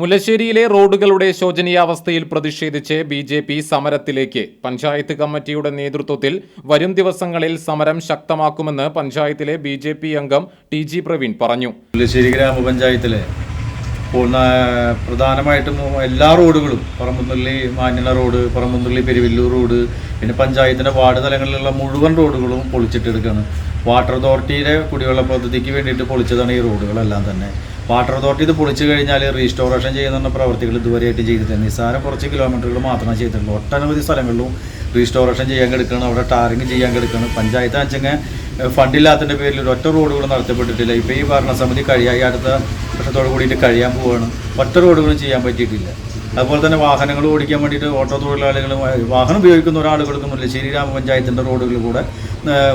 മുല്ലശ്ശേരിയിലെ റോഡുകളുടെ ശോചനീയാവസ്ഥയിൽ പ്രതിഷേധിച്ച് B J P സമരത്തിലേക്ക്. പഞ്ചായത്ത് കമ്മിറ്റിയുടെ നേതൃത്വത്തിൽ വരും ദിവസങ്ങളിൽ സമരം ശക്തമാക്കുമെന്ന് പഞ്ചായത്തിലെ ബി അംഗം ടി ജി പ്രവീൺ പറഞ്ഞു. മുല്ലശ്ശേരി ഗ്രാമപഞ്ചായത്തിലെ പ്രധാനമായിട്ടും എല്ലാ റോഡുകളും. പറമ്പുന്നുള്ളി മാന്യന റോഡ് പറമ്പുന്നുള്ളി പെരുവല്ലൂർ റോഡ് പിന്നെ പഞ്ചായത്തിന്റെ വാർഡ് തലങ്ങളിലുള്ള മുഴുവൻ റോഡുകളും പൊളിച്ചിട്ടെടുക്കുകയാണ് വാട്ടർ അതോറിറ്റിയുടെ കുടിവെള്ള പദ്ധതിക്ക് വേണ്ടിയിട്ട് പൊളിച്ചതാണ് ഈ റോഡുകളെല്ലാം തന്നെ. വാട്ടർ അതോറിറ്റി ഇത് പൊളിച്ചു കഴിഞ്ഞാൽ റീസ്റ്റോറേഷൻ ചെയ്യുന്ന പ്രവർത്തികൾ ഇതുവരെയായിട്ട് ചെയ്തിട്ടില്ല. നിസ്സാരം കുറച്ച് കിലോമീറ്ററുകൾ മാത്രമേ ചെയ്തിട്ടുള്ളൂ. ഒട്ടനവധി സ്ഥലങ്ങളിലും റീസ്റ്റോറേഷൻ ചെയ്യാൻ കിടക്കണം. അവിടെ ടാറിങ് ചെയ്യാൻ കിടക്കണം. പഞ്ചായത്ത് അഞ്ചങ്ങ് ഫണ്ടില്ലാത്തതിന്റെ പേരിൽ ഒറ്റ റോഡുകൾ നടത്തപ്പെട്ടിട്ടില്ല. ഇപ്പോൾ ഈ ഭരണസമിതി കഴിയായി. അടുത്ത വർഷത്തോട് കൂടിയിട്ട് കഴിയാൻ പോവുകയാണ് ഒറ്റ റോഡുകളും ചെയ്യാൻ പറ്റിയിട്ടില്ല. അതുപോലെ തന്നെ വാഹനങ്ങൾ ഓടിക്കാൻ വേണ്ടിയിട്ട് ഓട്ടോ തൊഴിലാളികളും വാഹനം ഉപയോഗിക്കുന്ന ഒരാളുകൾക്കും മുല്ലശ്ശേരി ഗ്രാമപഞ്ചായത്തിന്റെ റോഡുകളിൽ കൂടെ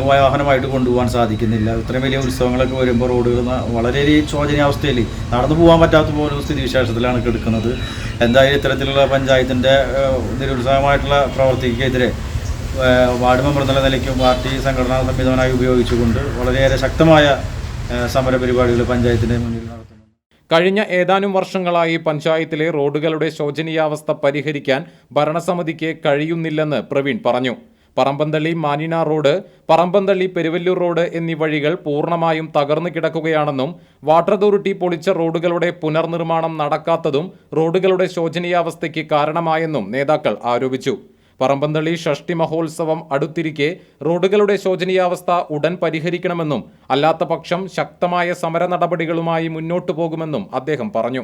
വാഹനമായിട്ട് കൊണ്ടുപോകാൻ സാധിക്കുന്നില്ല. ഇത്രയും വലിയ ഉത്സവങ്ങളൊക്കെ വരുമ്പോൾ റോഡുകൾ വളരെ ശോചനീയാവസ്ഥയിൽ നടന്നു പോകാൻ പറ്റാത്ത പോലും സ്ഥിതിവിശേഷത്തിലാണ് കിടക്കുന്നത്. എന്തായാലും ഇത്തരത്തിലുള്ള പഞ്ചായത്തിന്റെ നിരുത്സാഹമായിട്ടുള്ള പ്രവർത്തിക്കെതിരെ വാർഡ് മെമ്പർ എന്നുള്ള നിലയ്ക്കും പാർട്ടി സംഘടനാ സംവിധാനമായി ഉപയോഗിച്ചുകൊണ്ട് വളരെയേറെ ശക്തമായ സമര പരിപാടികൾ പഞ്ചായത്തിന്റെ മുന്നിൽ നടത്തുന്നു കഴിഞ്ഞ ഏതാനും വർഷങ്ങളായി പഞ്ചായത്തിലെ റോഡുകളുടെ ശോചനീയാവസ്ഥ പരിഹരിക്കാൻ ഭരണസമിതിക്ക് കഴിയുന്നില്ലെന്ന് പ്രവീൺ പറഞ്ഞു. പറമ്പന്തള്ളി മാനിന റോഡ് പറമ്പന്തള്ളി പെരുവല്ലൂർ റോഡ് എന്നീ വഴികൾ പൂർണമായും തകർന്നു കിടക്കുകയാണെന്നും വാട്ടർ അതോറിറ്റി പൊളിച്ച റോഡുകളുടെ പുനർനിർമ്മാണം നടക്കാത്തതും റോഡുകളുടെ ശോചനീയാവസ്ഥയ്ക്ക് കാരണമായെന്നും നേതാക്കൾ ആരോപിച്ചു. പറമ്പന്തള്ളി ഷഷ്ടി മഹോത്സവം അടുത്തിരിക്കെ റോഡുകളുടെ ശോചനീയാവസ്ഥ ഉടൻ പരിഹരിക്കണമെന്നും അല്ലാത്ത പക്ഷം ശക്തമായ സമര നടപടികളുമായി മുന്നോട്ടു പോകുമെന്നും അദ്ദേഹം പറഞ്ഞു